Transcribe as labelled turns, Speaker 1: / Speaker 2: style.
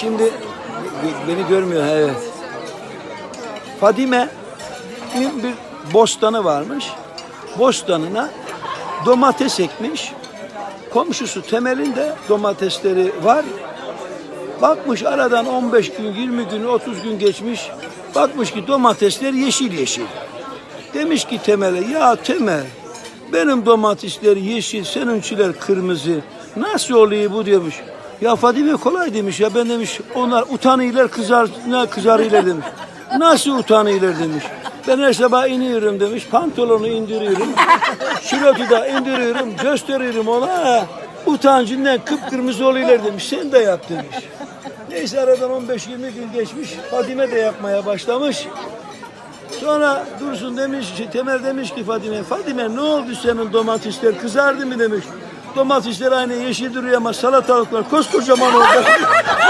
Speaker 1: Şimdi be- beni görmüyor evet. Fadime'nin bir bostanı varmış. Bostanına domates ekmiş. Komşusu temelinde domatesleri var. Bakmış aradan 15 gün, 20 gün, 30 gün geçmiş. Bakmış ki domatesler yeşil yeşil. Demiş ki Temel'e ya Temel benim domatesler yeşil, seninkiler kırmızı. Nasıl oluyor bu demiş. Ya Fadime kolay demiş ya ben demiş onlar utanıyorlar kızar, ne kızarıyorlar demiş. Nasıl utanıyorlar demiş. Ben her sabah iniyorum demiş pantolonu indiriyorum. Şirotu da indiriyorum gösteriyorum ona. Utancından kıpkırmızı oluyorlar demiş. Sen de yap demiş. Neyse aradan 15-20 gün geçmiş. Fadime de yapmaya başlamış. Sonra Dursun demiş, Temel demiş ki Fadime, Fadime ne oldu senin domatesler kızardı mı demiş. Domatesler aynı yeşil duruyor ama salatalıklar koskocaman oldu.